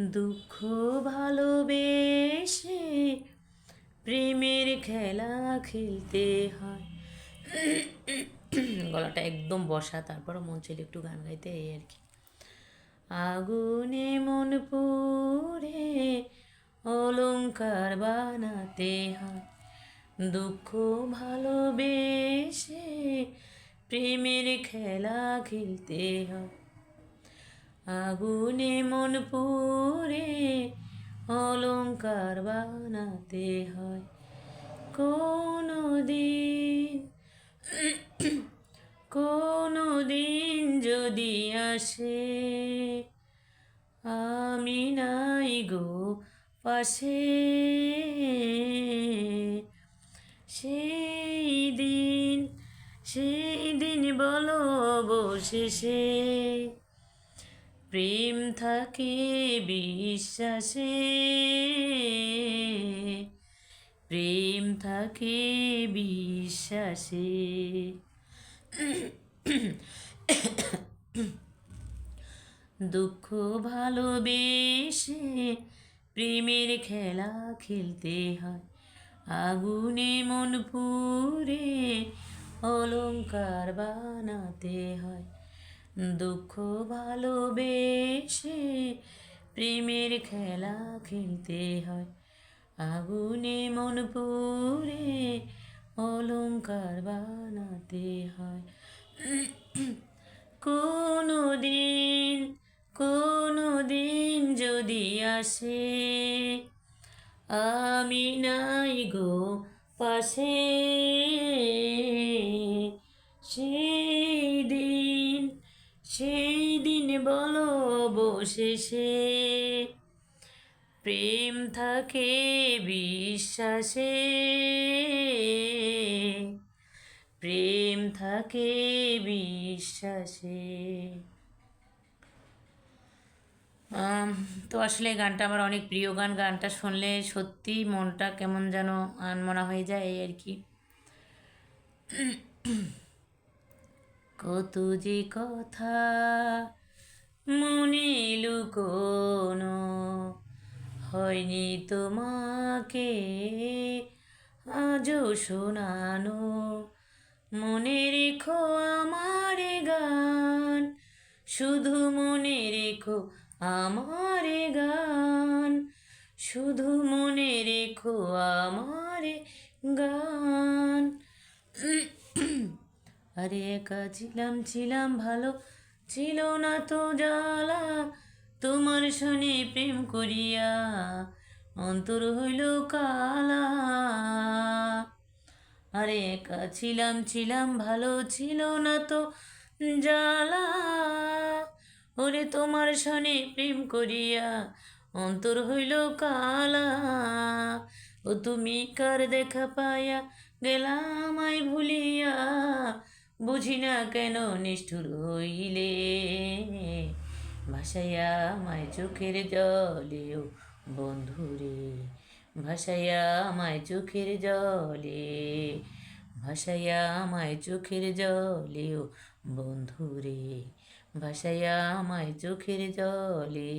দুঃখ ভালোবেসে প্রেমের খেলা খেলতে হয়। গলাটা একদম বসা, তারপরও মন ছিল একটু গান গাইতে এই আর কি। আগুনে মন পুড়ে অলঙ্কার বানাতে হয়। দুঃখ ভালোবেসে প্রেমের খেলা খেলতে হয়। আগুনে মন পুড়ে অলংকার বানাতে হয়। কোনো দিন কোনো দিন যদি আসে, আমি নাই গো পাশে। সেই দিন সেই দিন বলো অবশেষে প্রেম থাকে বিশ্বাসে, প্রেম থাকে বিশ্বাসে। দুঃখ ভালোবেসে প্রেমের খেলা খেলতে হয়। আগুনে মন পুরে অলংকার বানাতে হয়। দুঃখ ভালোবেসে প্রেমের খেলা খেলতে হয়। আগুনে মন পুরে অলংকার বানাতে হয়। কোনো দিন কোনো দিন যদি আসে, আমি নাই গো পাশে। দিন সেই দিন বলো অবশেষে। প্রেম থাকে বিশ্বাসে। প্রেম থাকে বিশ্বাসে। তো আসলে গানটা আমার অনেক প্রিয় গান। গানটা শুনলে সত্যি মনটা কেমন যেন আনমনা হয়ে যায় এই আর কি। কত যে কথা মনে লুকোনো হয়নি তোমাকে আজও শোনানো। মনে রেখো আমার গান, শুধু মনে রেখো আমার গান, শুধু মনে রেখো আমার গান। আরে একা ছিলাম ছিলাম ভালো। ছিল না তো জ্বালা। তোমার শোনে প্রেম করিয়া অন্তর হইল কালা। আরে একা ছিলাম ছিলাম ভালো, ছিল না তো জ্বালা। ওরে তোমার শোনে প্রেম করিয়া অন্তর হইল কালা। ও তুমি কার দেখা পায়া গেলাম আই ভুলিয়া। বুঝি না কেন নিষ্ঠুর হইলে? ভাসাইয়া আমায় চোখের জলেও বন্ধুরে ভাসাইয়া আমায় চোখের জলে, ভাসাইয়া আমায় চোখের জলেও বন্ধুরে ভাসাইয়া আমায় চোখের জলে।